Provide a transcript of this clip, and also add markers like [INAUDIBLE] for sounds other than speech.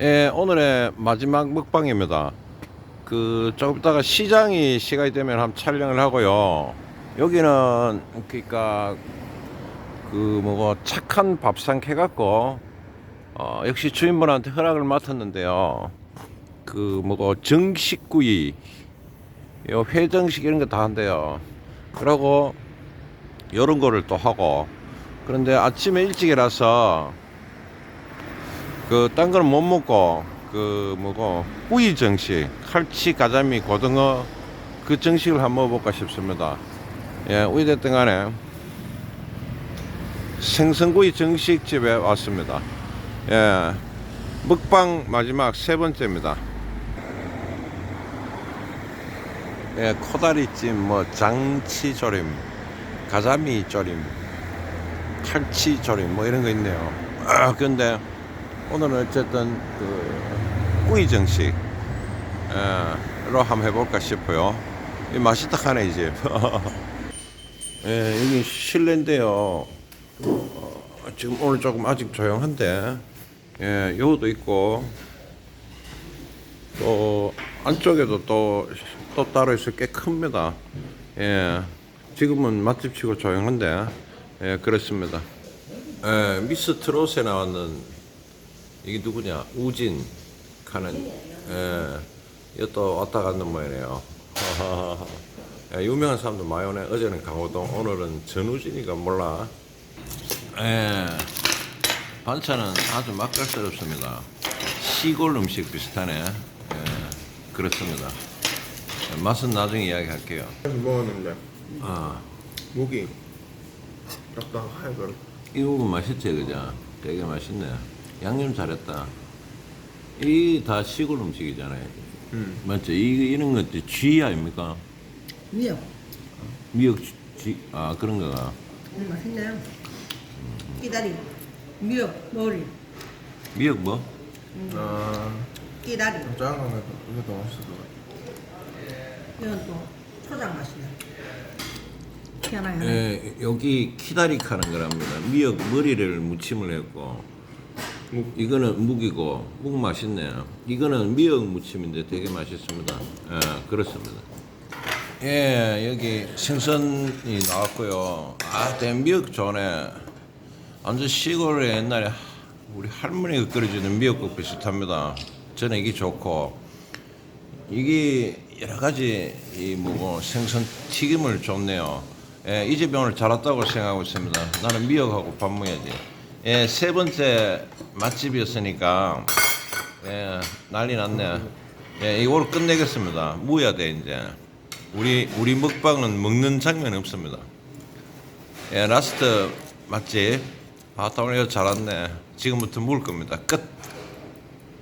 예, 오늘의 마지막 먹방입니다. 그 조금 있다가 시장이 시간이 되면 한번 촬영을 하고요. 여기는 그러니까 그 뭐고 착한 밥상 해갖고 어, 역시 주인분한테 허락을 맡았는데요. 그 뭐고 정식구이, 요 회정식 이런 거 다 한대요. 그러고 이런 거를 또 하고 그런데 아침에 일찍 일어서 그딴 거는 못 먹고 그 뭐고 구이 정식 칼치 가자미 고등어 그 정식을 한번 먹어볼까 싶습니다. 예 어찌됐든 간에 생선구이 정식집에 왔습니다. 예 먹방 마지막 세 번째입니다. 예 코다리찜 뭐 장치조림 가자미 조림 칼치 조림 뭐 이런 거 있네요. 아 근데 오늘은 어쨌든 그 구이 정식 예, 로 한번 해볼까 싶어요. 이 맛있다 하네 이 집. 예, 여기 실내인데요. 어, 지금 오늘 조금 아직 조용한데 예, 요도 있고 또 안쪽에도 또, 또 따로 있어 꽤 큽니다. 예, 지금은 맛집치고 조용한데 예, 그렇습니다. 예, 미스 트롯에 나왔는 이게 누구냐? 우진 가는 예. 이것도 왔다 갔는 모양이네요. [LAUGHS] 예, 유명한 사람도 많이 오네. 어제는 강호동, 오늘은 전우진이가 몰라. 예. 반찬은 아주 맛깔스럽습니다. 시골 음식 비슷하네. 예. 그렇습니다. 예, 맛은 나중에 이야기할게요. 먹었는데 아, 목이 딱딱하고 이 부분 맛있지, 그죠? 되게 맛있네. 양념 잘했다. 이 다 시골 음식이잖아요. 음. 맞죠? 이, 이런 것도 쥐 아닙니까? 미역. 미역 쥐, 아, 그런 거가. 음, 맛있네요. 끼다리. 미역 머리. 미역 뭐? 아 끼다리. 작은 거는 이게 더 맛있을 것 같아 이건 또 초장 맛이네. 희한하네. 예, 여기 키다리 카는 거랍니다. 미역 머리를 무침을 했고, 묵. 이거는 묵이고, 묵 맛있네요. 이거는 미역 무침인데 되게 맛있습니다. 예, 그렇습니다. 예, 여기 생선이 나왔고요. 아, 대미역 좋네. 완전 시골에 옛날에 우리 할머니가 끓여주는 미역국 비슷합니다. 저는 이게 좋고, 이게 여러 가지 이 뭐고 생선 튀김을 줬네요. 예, 이 집이 오늘 잘 왔다고 생각하고 있습니다. 나는 미역하고 밥 먹어야지. 예, 세 번째 맛집이었으니까 예, 난리 났네. 예, 이거로 끝내겠습니다. 무야 돼 이제. 우리 우리 먹방은 먹는 장면 없습니다. 예, 라스트 맛집. 아, 오늘 이거 잘 왔네. 지금부터 물 겁니다. 끝.